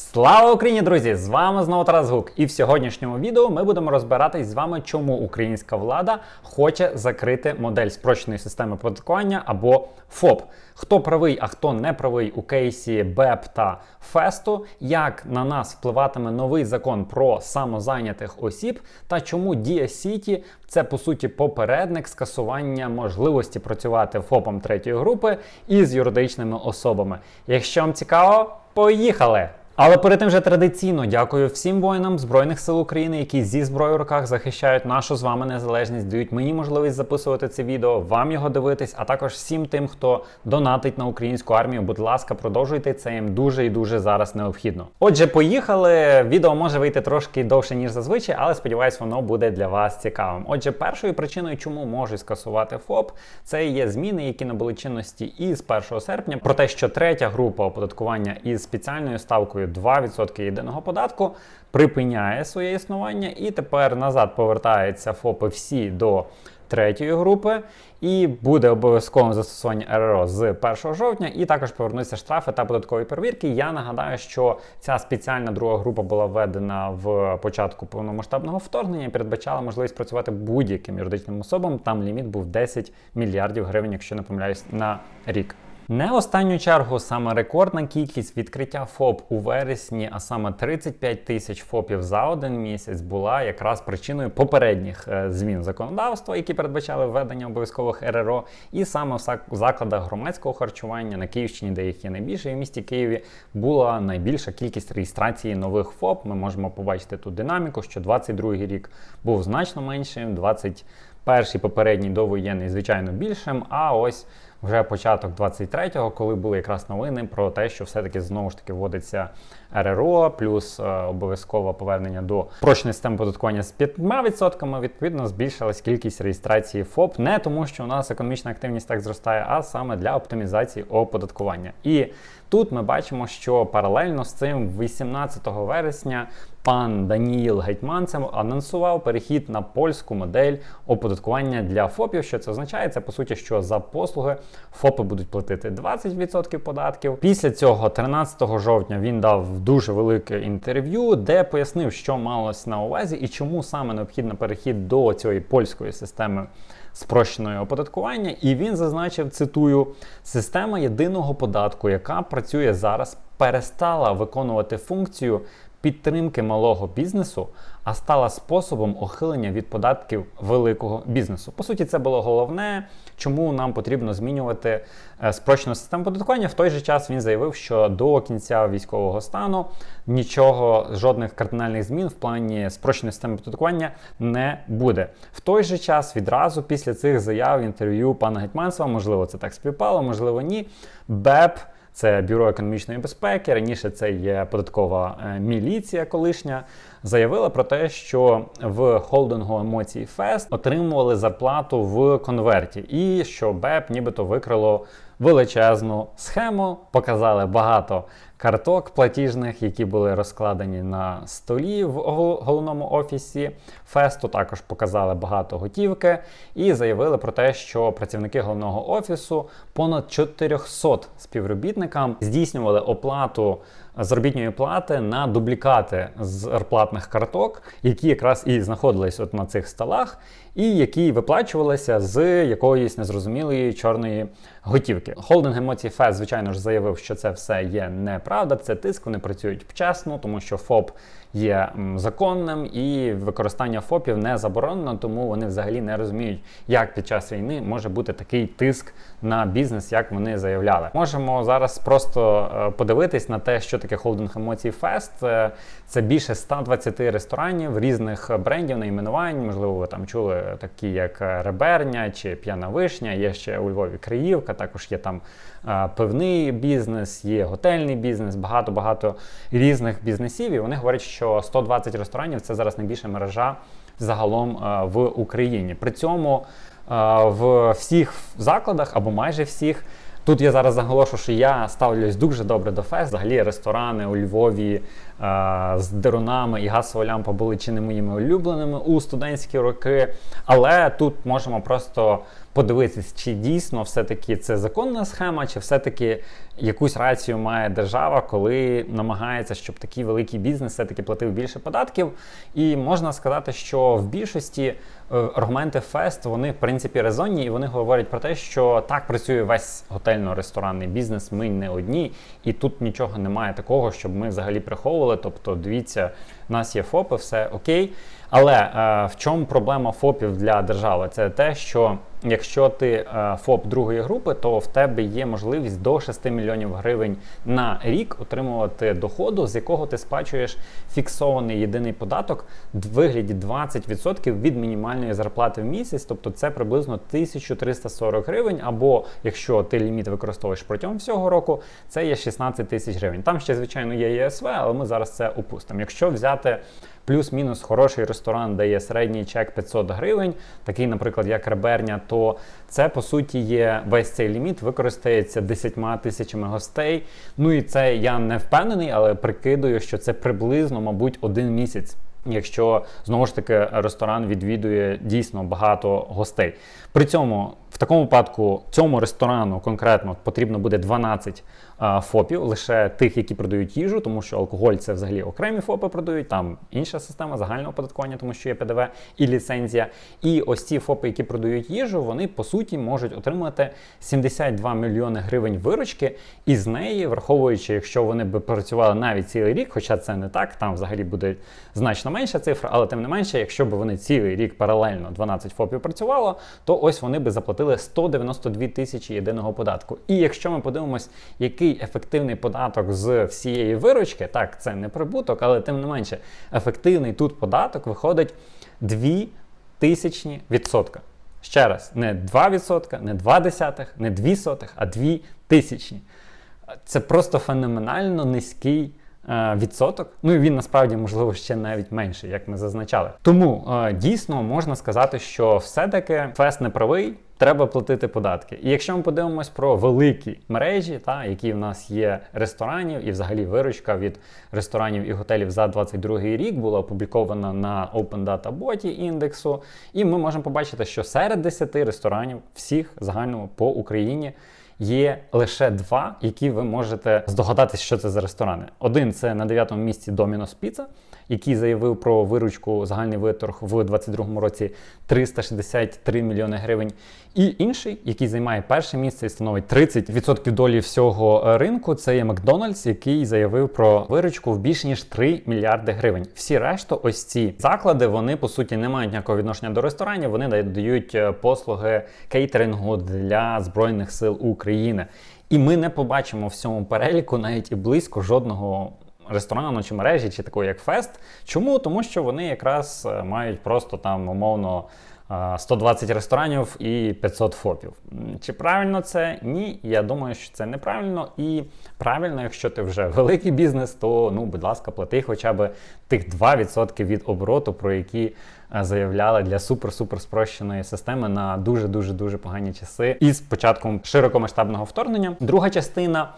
Слава Україні, друзі! З вами знову Тарас Гук. І в сьогоднішньому відео ми будемо розбиратись з вами, чому українська влада хоче закрити модель спрощеної системи оподаткування або ФОП. Хто правий, а хто не правий у кейсі БЕП та Фесту, як на нас впливатиме новий закон про самозайнятих осіб, та чому Дія Сіті це по суті попередник скасування можливості працювати ФОПом третьої групи із юридичними особами. Якщо вам цікаво, поїхали! Але перед тим же традиційно дякую всім воїнам Збройних сил України, які зі зброєю в руках захищають нашу з вами незалежність, дають мені можливість записувати це відео, вам його дивитись, а також всім тим, хто донатить на українську армію. Будь ласка, продовжуйте це їм дуже і дуже зараз необхідно. Отже, поїхали. Відео може вийти трошки довше ніж зазвичай, але сподіваюсь, воно буде для вас цікавим. Отже, першою причиною, чому можуть скасувати ФОП, це є зміни, які набули чинності із 1 серпня. Про те, що третя група оподаткування із спеціальною ставкою 2% єдиного податку припиняє своє існування і тепер назад повертаються ФОПи всі до третьої групи, і буде обов'язковим застосування РРО з 1 жовтня, і також повернуться штрафи та податкові перевірки. Я нагадаю, що ця спеціальна друга група була введена в початку повномасштабного вторгнення і передбачала можливість працювати будь-яким юридичним особам. Там ліміт був 10 мільярдів гривень, якщо не помиляюсь, на рік. Не останню чергу саме рекордна кількість відкриття ФОП у вересні, а саме 35 тисяч ФОПів за один місяць, була якраз причиною попередніх е, змін законодавства, які передбачали введення обов'язкових РРО, і саме в закладах громадського харчування на Київщині, де їх є найбільше, і в місті Києві була найбільша кількість реєстрації нових ФОП. Ми можемо побачити ту динаміку, що 22 рік був значно меншим, 21 попередній довоєнний, звичайно, більшим. А ось вже початок 23-го, коли були якраз новини про те, що все-таки знову ж таки вводиться РРО, плюс е, обов'язкове повернення до прочної системи податкування з 5%, відповідно збільшилась кількість реєстрації ФОП, не тому, що у нас економічна активність так зростає, а саме для оптимізації оподаткування. І тут ми бачимо, що паралельно з цим 18 вересня пан Даніїл Гетьманцев анонсував перехід на польську модель оподаткування для ФОПів. Що це означає? Це по суті, що за послуги ФОПи будуть платити 20% податків. Після цього, 13 жовтня, він дав дуже велике інтерв'ю, де пояснив, що малось на увазі і чому саме необхідно перехід до цієї польської системи. Спрощеного оподаткування, і він зазначив, цитую, система єдиного податку, яка працює зараз, перестала виконувати функцію підтримки малого бізнесу, а стала способом ухилення від податків великого бізнесу. По суті, це було головне, чому нам потрібно змінювати е, спрощену систему податкування. В той же час він заявив, що до кінця військового стану нічого, жодних кардинальних змін в плані спрощеної системи податкування не буде. В той же час відразу після цих заяв інтерв'ю пана Гетьманцева, можливо, це так співпало, можливо, ні. БЕП. Це бюро економічної безпеки. Раніше це є податкова е, міліція колишня. Заявила про те, що в холдингу емоцій Фест отримували зарплату в конверті, і що БЕП нібито викрило величезну схему, показали багато карток платіжних, які були розкладені на столі в головному офісі Фесту. Також показали багато готівки і заявили про те, що працівники головного офісу понад 400 співробітникам здійснювали оплату заробітної плати на дублікати зарплатних карток, які якраз і знаходились от на цих столах, і які виплачувалися з якоїсь незрозумілої чорної готівки. Холдинг емоцій Фест, звичайно ж, заявив, що це все є неправда, це тиск, вони працюють вчасно, тому що ФОП є законним і використання ФОПів не заборонено, тому вони взагалі не розуміють, як під час війни може бути такий тиск на бізнес, як вони заявляли. Можемо зараз просто е, подивитись на те, що таке холдинг емоцій Фест. Е, це більше 120 ресторанів різних брендів, найменувань. Можливо, ви там чули такі, як Реберня чи П'яна Вишня. Є ще у Львові Криївка, також є там е, пивний бізнес, є готельний бізнес, багато-багато різних бізнесів. І вони говорять, що 120 ресторанів це зараз найбільша мережа загалом е, в Україні. При цьому е, в всіх закладах або майже всіх. Тут я зараз заголошу, що я ставлюсь дуже добре до фест. Взагалі ресторани у Львові з дерунами і газова лямпа були чи не моїми улюбленими у студентські роки. Але тут можемо просто подивитись, чи дійсно все-таки це законна схема, чи все-таки якусь рацію має держава, коли намагається, щоб такий великий бізнес все-таки платив більше податків. І можна сказати, що в більшості е, аргументи Фест вони в принципі резонні, і вони говорять про те, що так працює весь готельно-ресторанний бізнес. Ми не одні, і тут нічого немає такого, щоб ми взагалі приховували. Тобто, дивіться, у нас є ФОПи, все окей. Але е, в чому проблема ФОПів для держави? Це те, що якщо ти е, ФОП другої групи, то в тебе є можливість до 6 мільйонів гривень на рік отримувати доходу, з якого ти сплачуєш фіксований єдиний податок в вигляді 20% від мінімальної зарплати в місяць, тобто це приблизно 1340 гривень. Або якщо ти ліміт використовуєш протягом всього року, це є 16 тисяч гривень. Там ще звичайно є ЄСВ, але ми зараз це опустимо. Якщо взяти плюс-мінус хороший ресторан дає середній чек 500 гривень, такий, наприклад, як Реберня, то це по суті є весь цей ліміт, використається 10 тисячами гостей. Ну і це я не впевнений, але прикидую, що це приблизно, мабуть, один місяць. Якщо знову ж таки ресторан відвідує дійсно багато гостей. При цьому в такому випадку цьому ресторану конкретно потрібно буде 12 а, ФОПів, лише тих, які продають їжу, тому що алкоголь це взагалі окремі ФОПи продають, там інша система загального оподаткування, тому що є ПДВ і ліцензія. І ось ці ФОПи, які продають їжу, вони по суті можуть отримати 72 мільйони гривень виручки, і з неї, враховуючи, якщо вони б працювали навіть цілий рік, хоча це не так, там взагалі буде значно менша цифра, але тим не менше, якщо б вони цілий рік паралельно 12 ФОПів працювало, то ось вони би заплатили 192 тисячі єдиного податку. І якщо ми подивимось, який ефективний податок з всієї виручки, так це не прибуток, але тим не менше, ефективний тут податок виходить 2 тисячні відсотка. Ще раз, не 2%, не 2 десятих, не 2 сотих, а 2 тисячні. Це просто феноменально низький Е, відсоток. Ну і він насправді можливо ще навіть менший, як ми зазначали. Тому е, дійсно можна сказати, що все-таки фест не правий. Треба платити податки. І якщо ми подивимось про великі мережі, та які в нас є ресторанів, і взагалі виручка від ресторанів і готелів за 22 рік була опублікована на Open Data Bot індексу, і ми можемо побачити, що серед 10 ресторанів всіх загальному по Україні є лише два, які ви можете здогадатись, що це за ресторани. Один це на дев'ятому місці Domino's Pizza, який заявив про виручку загальний виторг в 2022 році 363 мільйони гривень. І інший, який займає перше місце і становить 30% долі всього е, ринку, це є Макдональдс, який заявив про виручку в більше ніж 3 мільярди гривень. Всі решта, ось ці заклади, вони по суті не мають ніякого відношення до ресторанів. Вони дають е, послуги кейтерингу для збройних сил України. І ми не побачимо в цьому переліку навіть і близько жодного ресторану чи мережі, чи такої як Фест. Чому? Тому що вони якраз е, мають просто там умовно. 120 ресторанів і 500 ФОПів. Чи правильно це? Ні. Я думаю, що це неправильно. І правильно, якщо ти вже великий бізнес, то ну, будь ласка, плати хоча б тих 2% від обороту, про які е, заявляли для супер-супер спрощеної системи на дуже-дуже дуже погані часи. І з початком широкомасштабного вторгнення. Друга частина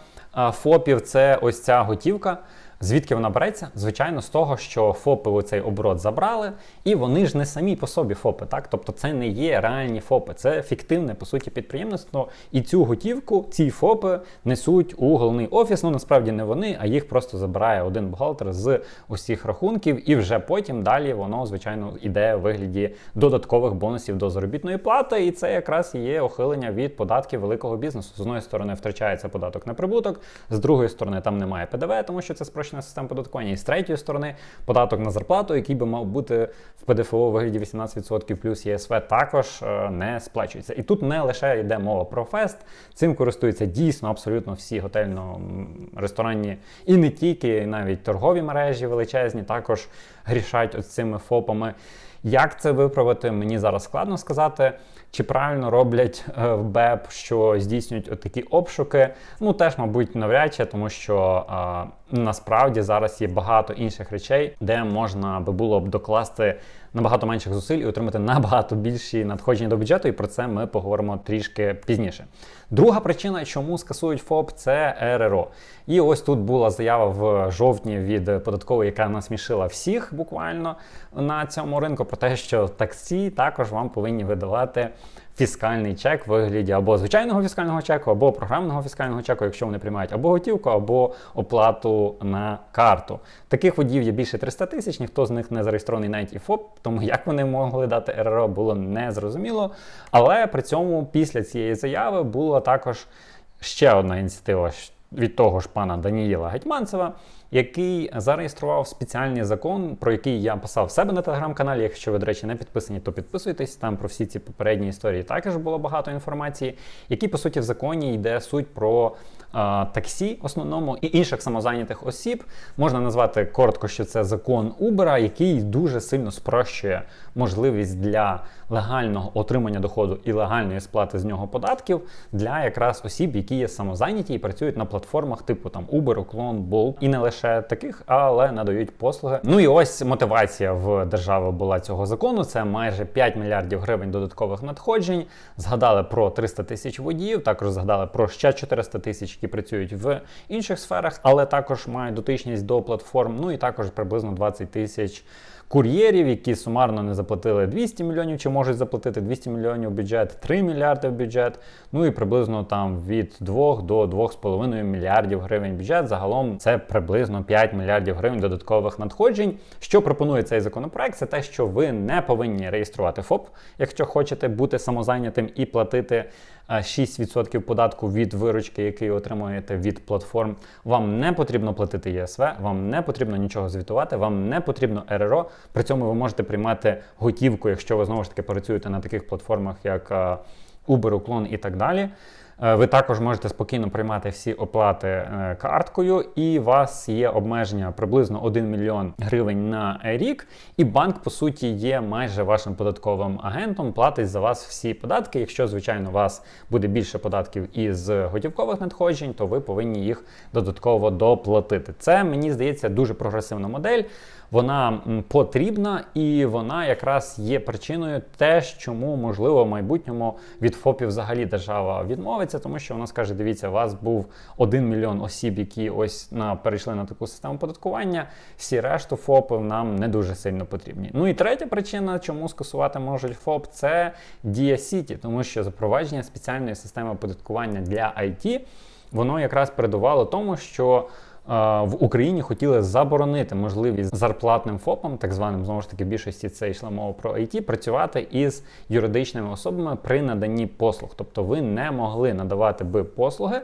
ФОПів це ось ця готівка. Звідки вона береться? Звичайно, з того, що ФОПи у цей оборот забрали, і вони ж не самі по собі ФОПи, так? Тобто це не є реальні ФОПи, це фіктивне, по суті, підприємництво. І цю готівку, ці ФОПи несуть у головний офіс. Ну насправді не вони, а їх просто забирає один бухгалтер з усіх рахунків, і вже потім далі воно, звичайно, іде у вигляді додаткових бонусів до заробітної плати. І це якраз є ухилення від податків великого бізнесу. З одної сторони втрачається податок на прибуток, з другої сторони там немає ПДВ, тому що це спрощення спрощена система податкування. І з третьої сторони, податок на зарплату, який би мав бути в ПДФО вигляді 18% плюс ЄСВ, також е, не сплачується. І тут не лише йде мова про фест, цим користуються дійсно абсолютно всі готельно-ресторанні і не тільки, і навіть торгові мережі величезні, також грішать ось цими ФОПами. Як це виправити, мені зараз складно сказати. чи правильно роблять е, в БЕП, що здійснюють отакі обшуки. Ну теж, мабуть, навряд чи, тому що е, насправді зараз є багато інших речей, де можна би було б докласти набагато менших зусиль і отримати набагато більші надходження до бюджету. І про це ми поговоримо трішки пізніше. Друга причина, чому скасують ФОП, це РРО. І ось тут була заява в жовтні від податкової, яка насмішила всіх буквально на цьому ринку, про те, що таксі також вам повинні видавати фіскальний чек в вигляді або звичайного фіскального чеку, або програмного фіскального чеку, якщо вони приймають або готівку, або оплату на карту. Таких водіїв є більше 300 тисяч, ніхто з них не зареєстрований навіть і ФОП, тому як вони могли дати РРО, було незрозуміло. Але при цьому після цієї заяви була також ще одна ініціатива від того ж пана Даніїла Гетьманцева, який зареєстрував спеціальний закон, про який я писав себе на телеграм-каналі. Якщо ви, до речі, не підписані, то підписуйтесь. Там про всі ці попередні історії також було багато інформації, які по суті в законі йде суть про таксі, основному і інших самозайнятих осіб. Можна назвати коротко, що це закон Uber, який дуже сильно спрощує можливість для легального отримання доходу і легальної сплати з нього податків для якраз осіб, які є самозайняті і працюють на платформах типу там Uber, Uklon, Bolt. і не лише таких, але надають послуги. Ну і ось мотивація в держави була цього закону. Це майже 5 мільярдів гривень додаткових надходжень. Згадали про 300 тисяч водіїв, також згадали про ще 400 тисяч, які працюють в інших сферах, але також мають дотичність до платформ. Ну і також приблизно 20 тисяч кур'єрів, які сумарно не заплатили 200 мільйонів, чи можуть заплатити 200 мільйонів в бюджет, 3 мільярди в бюджет. Ну і приблизно там від 2 до 2,5 мільярдів гривень бюджет. Загалом це приблизно 5 мільярдів гривень додаткових надходжень. Що пропонує цей законопроект? Це те, що ви не повинні реєструвати ФОП, якщо хочете бути самозайнятим і платити 6% податку від виручки, який отримуєте від платформ. Вам не потрібно платити ЄСВ, вам не потрібно нічого звітувати, вам не потрібно РРО. При цьому ви можете приймати готівку, якщо ви знову ж таки працюєте на таких платформах, як Uber, Uklon і так далі. Е, ви також можете спокійно приймати всі оплати е, карткою, і у вас є обмеження приблизно 1 мільйон гривень на рік. І банк, по суті, є майже вашим податковим агентом, платить за вас всі податки. Якщо, звичайно, у вас буде більше податків із готівкових надходжень, то ви повинні їх додатково доплатити. Це мені здається дуже прогресивна модель вона потрібна і вона якраз є причиною теж, чому можливо в майбутньому від ФОПів взагалі держава відмовиться, тому що вона скаже: дивіться, у вас був один мільйон осіб, які ось на перейшли на таку систему податкування. Всі решту ФОПів нам не дуже сильно потрібні. Ну і третя причина, чому скасувати можуть ФОП, це Дія Сіті, тому що запровадження спеціальної системи оподаткування для IT, воно якраз передувало тому, що в Україні хотіли заборонити можливість зарплатним ФОПам, так званим знову ж таки більшості це йшла мова про IT, працювати із юридичними особами при наданні послуг. Тобто ви не могли надавати би послуги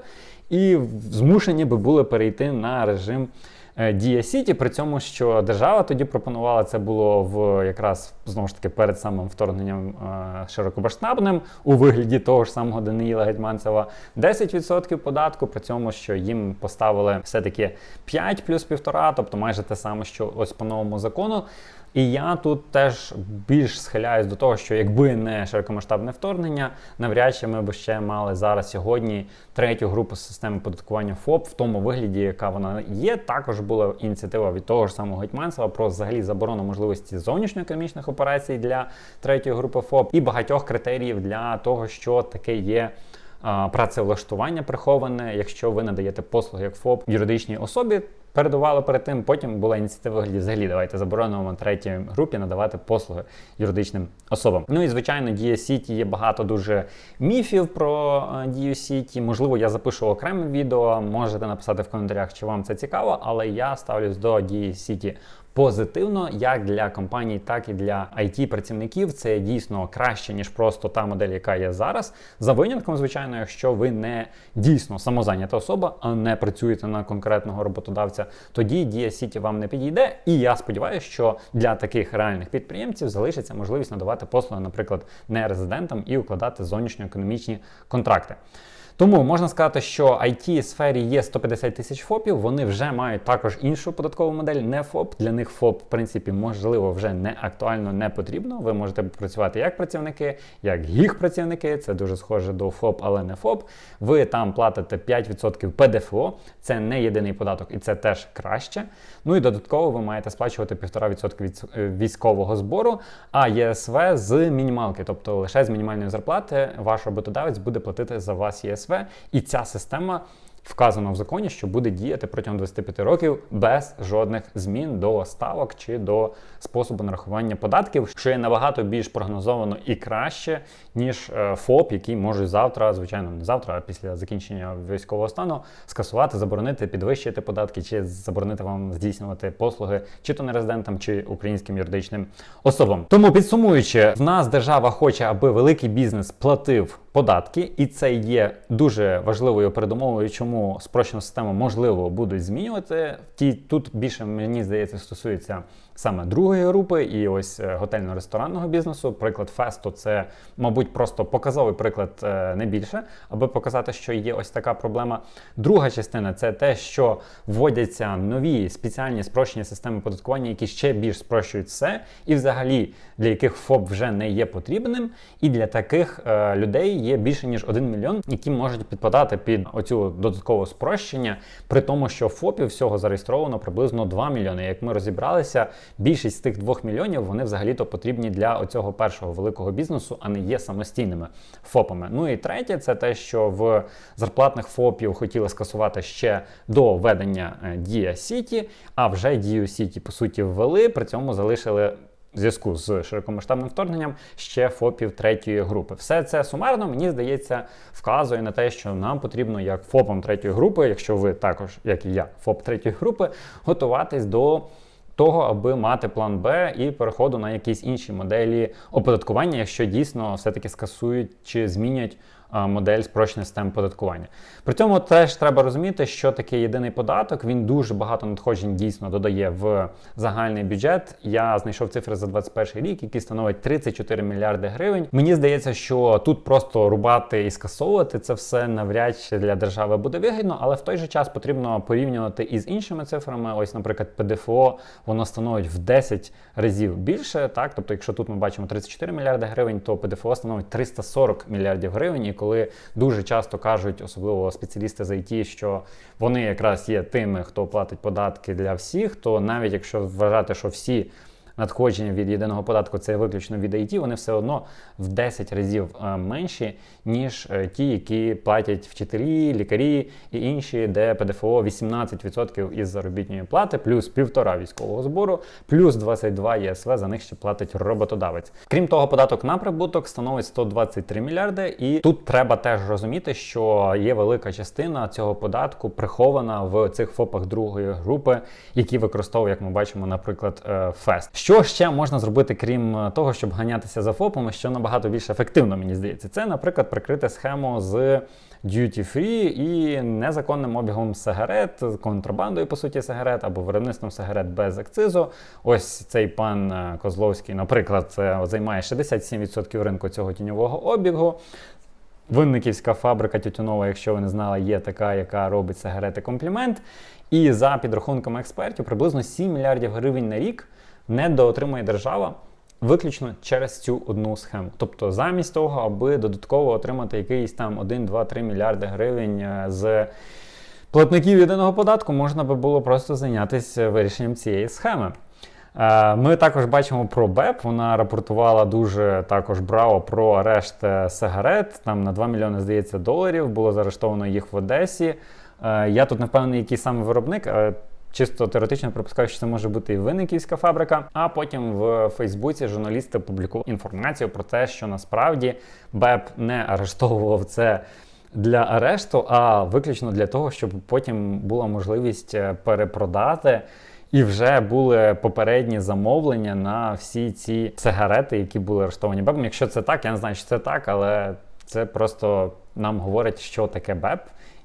і змушені би були перейти на режим. Е, Дія Сіті, при цьому, що держава тоді пропонувала, це було в якраз знову ж таки перед самим вторгненням е, широкомасштабним у вигляді того ж самого Даниїла Гетьманцева 10% податку, при цьому, що їм поставили все-таки 5 плюс півтора, тобто майже те саме, що ось по новому закону. І я тут теж більш схиляюсь до того, що якби не широкомасштабне вторгнення, навряд чи ми б ще мали зараз сьогодні третю групу системи податкування ФОП в тому вигляді, яка вона є. Також була ініціатива від того ж самого Гетьманцева про взагалі заборону можливості зовнішньоекономічних операцій для третьої групи ФОП і багатьох критеріїв для того, що таке є. Працевлаштування приховане, якщо ви надаєте послуги як ФОП юридичній особі, передувало перед тим. Потім була ініціатива взагалі давайте заборонимо третій групі надавати послуги юридичним особам. Ну і звичайно, Дія Сіті є багато дуже міфів про е, Дію Сіті. Можливо, я запишу окреме відео. Можете написати в коментарях, чи вам це цікаво, але я ставлюсь до Дії Сіті позитивно, як для компаній, так і для it працівників Це дійсно краще, ніж просто та модель, яка є зараз. За винятком, звичайно, якщо ви не дійсно самозайнята особа, а не працюєте на конкретного роботодавця, тоді Дія Сіті вам не підійде. І я сподіваюся, що для таких реальних підприємців залишиться можливість надавати послуги, наприклад, не резидентам і укладати зовнішньоекономічні контракти. Тому можна сказати, що it сфері є 150 тисяч ФОПів. Вони вже мають також іншу податкову модель, не ФОП. Для них ФОП, в принципі, можливо, вже не актуально, не потрібно. Ви можете працювати як працівники, як гіг-працівники. Це дуже схоже до ФОП, але не ФОП. Ви там платите 5% ПДФО. Це не єдиний податок, і це теж краще. Ну і додатково ви маєте сплачувати 1,5% від е, військового збору, а ЄСВ з мінімалки, тобто лише з мінімальної зарплати, ваш роботодавець буде платити за вас ЄСВ, і ця система. Вказано в законі, що буде діяти протягом 25 років без жодних змін до ставок чи до способу нарахування податків, що є набагато більш прогнозовано і краще, ніж е, ФОП, який можуть завтра, звичайно, не завтра, а після закінчення військового стану скасувати, заборонити, підвищити податки, чи заборонити вам здійснювати послуги, чи то нерезидентам, чи українським юридичним особам. Тому підсумуючи, в нас держава хоче, аби великий бізнес платив податки, і це є дуже важливою передумовою, чому спрощену систему можливо будуть змінювати. Ті тут більше мені здається стосується саме другої групи, і ось е, готельно-ресторанного бізнесу. Приклад фесту це, мабуть, просто показовий приклад е, не більше, аби показати, що є ось така проблема. Друга частина це те, що вводяться нові спеціальні спрощені системи податкування, які ще більш спрощують все, і взагалі для яких ФОП вже не є потрібним. І для таких е, людей є більше ніж 1 мільйон, які можуть підпадати під оцю додаткове спрощення, при тому, що ФОПів всього зареєстровано приблизно 2 мільйони. Як ми розібралися, більшість з тих 2 мільйонів вони взагалі-то потрібні для оцього першого великого бізнесу, а не є самостійними ФОПами. Ну і третє, це те, що в зарплатних ФОПів хотіли скасувати ще до введення е, Дія Сіті, а вже Дію Сіті по суті ввели, при цьому залишили. Зв'язку з широкомасштабним вторгненням ще ФОПів третьої групи. Все це сумарно, мені здається, вказує на те, що нам потрібно як ФОПам третьої групи, якщо ви також, як і я, ФОП третьої групи, готуватись до того, аби мати план Б і переходу на якісь інші моделі оподаткування, якщо дійсно все-таки скасують чи змінять модель спрощеної системи податкування. При цьому теж треба розуміти, що таке єдиний податок. Він дуже багато надходжень дійсно додає в загальний бюджет. Я знайшов цифри за 21 рік, які становить 34 мільярди гривень. Мені здається, що тут просто рубати і скасовувати це все навряд чи для держави буде вигідно, але в той же час потрібно порівнювати із іншими цифрами. Ось, наприклад, ПДФО воно становить в 10 разів більше. Так, тобто, якщо тут ми бачимо 34 мільярди гривень, то ПДФО становить 340 мільярдів гривень. І коли дуже часто кажуть, особливо спеціалісти з IT, що вони якраз є тими, хто платить податки для всіх, то навіть якщо вважати, що всі надходження від єдиного податку це виключно від IT, вони все одно в 10 разів е, менші, ніж е, ті, які платять вчителі, лікарі і інші, де ПДФО 18% із заробітної плати, плюс півтора військового збору, плюс 22 ЄСВ за них ще платить роботодавець. Крім того, податок на прибуток становить 123 мільярди, і тут треба теж розуміти, що є велика частина цього податку прихована в цих ФОПах другої групи, які використовують, як ми бачимо, наприклад, е, ФЕСТ. Що ще можна зробити, крім е, того, щоб ганятися за ФОПами, що набагато більш ефективно, мені здається, це, наприклад, прикрити схему з duty free і незаконним обігом сигарет, контрабандою, по суті, сигарет або виробництвом сигарет без акцизу. Ось цей пан е, Козловський, наприклад, займає 67% ринку цього тіньового обігу. Винниківська фабрика Тютюнова, якщо ви не знали, є така, яка робить сигарети комплімент. І за підрахунками експертів, приблизно 7 мільярдів гривень на рік недоотримує держава виключно через цю одну схему. Тобто, замість того, аби додатково отримати якийсь там 1, 2, 3 мільярди гривень е, з платників єдиного податку, можна би було просто зайнятися вирішенням цієї схеми. Е, ми також бачимо про БЕП. Вона рапортувала дуже також браво про арешт е, сигарет. Там на 2 мільйони, здається, доларів було заарештовано їх в Одесі. Я тут не впевнений, який саме виробник. Чисто теоретично припускаю, що це може бути і винниківська фабрика. А потім в Фейсбуці журналісти публікували інформацію про те, що насправді БЕП не арештовував це для арешту, а виключно для того, щоб потім була можливість е, перепродати. І вже були попередні замовлення на всі ці сигарети, які були арештовані БЕПом. Якщо це так, я не знаю, що це так, але це просто нам говорить, що таке БЕП.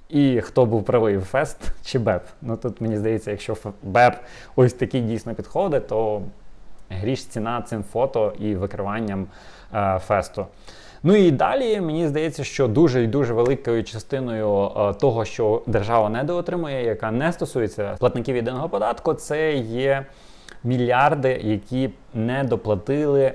І хто був правий Фест чи БЕП. Ну тут мені здається, якщо БЕП ось такий дійсно підходить, то гріш ціна цим фото і викриванням е, фесту. Ну і далі мені здається, що дуже і дуже великою частиною е, того, що держава недоотримує, яка не стосується платників єдиного податку, це є мільярди, які не доплатили.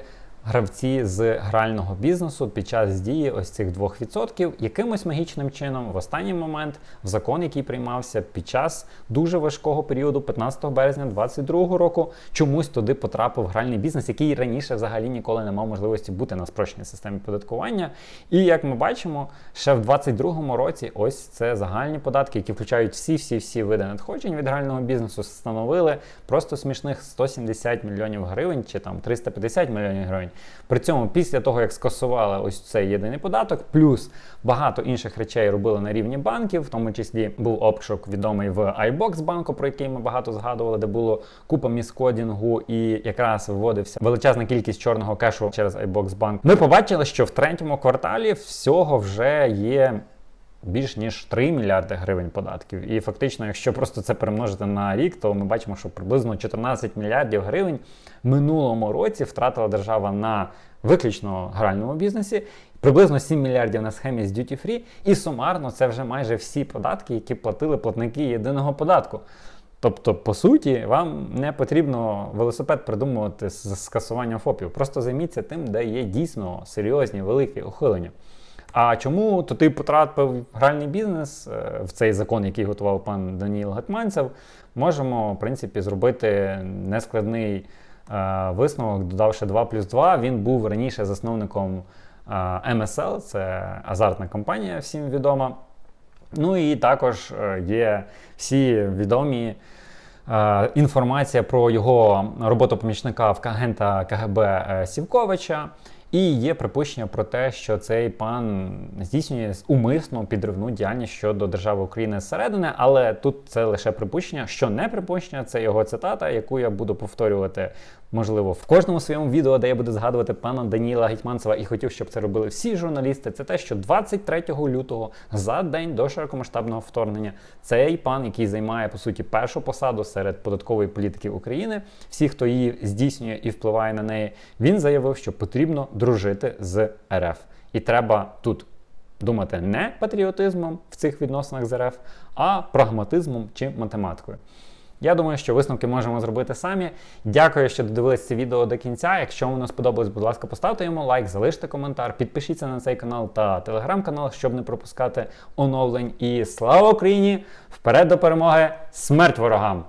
Гравці з грального бізнесу під час дії ось цих 2% якимось магічним чином в останній момент в закон, який приймався під час дуже важкого періоду, 15 березня 2022 року, чомусь туди потрапив гральний бізнес, який раніше взагалі ніколи не мав можливості бути на спрощеній системі податкування. І як ми бачимо, ще в 2022 році ось це загальні податки, які включають всі всі всі види надходжень від грального бізнесу, становили просто смішних 170 мільйонів гривень чи там 350 мільйонів гривень. При цьому, після того, як скасували ось цей єдиний податок, плюс багато інших речей робили на рівні банків, в тому числі був обшук відомий в iBox банку, про який ми багато згадували, де було купа міскодінгу і якраз виводився величезна кількість чорного кешу через iBox банк. Ми побачили, що в третьому кварталі всього вже є. Більш ніж 3 мільярди гривень податків. І фактично, якщо просто це перемножити на рік, то ми бачимо, що приблизно 14 мільярдів гривень минулому році втратила держава на виключно гральному бізнесі, приблизно 7 мільярдів на схемі з Duty Free, і сумарно це вже майже всі податки, які платили платники єдиного податку. Тобто, по суті, вам не потрібно велосипед придумувати з скасуванням ФОПів. Просто займіться тим, де є дійсно серйозні великі ухилення. А чому то ти потрапив в гральний бізнес е, в цей закон, який готував пан Даніїл Гетманцев, можемо в принципі зробити нескладний е, висновок, додавши 2 плюс 2. Він був раніше засновником е, MSL, це азартна компанія, всім відома. Ну і також е, є всі відомі. е, Інформація про його роботу помічника в агента КГБ Сівковича, і є припущення про те, що цей пан здійснює умисну підривну діяльність щодо держави України зсередини, але тут це лише припущення. Що не припущення, це його цитата, яку я буду повторювати, можливо, в кожному своєму відео, де я буду згадувати пана Даніла Гетьманцева і хотів, щоб це робили всі журналісти. Це те, що 23 лютого, за день до широкомасштабного вторгнення, цей пан, який займає по суті першу посаду серед податкової політики України, всі, хто її здійснює і впливає на неї, він заявив, що потрібно дружити з РФ. І треба тут думати не патріотизмом в цих відносинах з РФ, а прагматизмом чи математикою. Я думаю, що висновки можемо зробити самі. Дякую, що додивились це відео до кінця. Якщо воно сподобалось, будь ласка, поставте йому лайк, залиште коментар, підпишіться на цей канал та телеграм-канал, щоб не пропускати оновлень. І слава Україні! Вперед до перемоги! Смерть ворогам!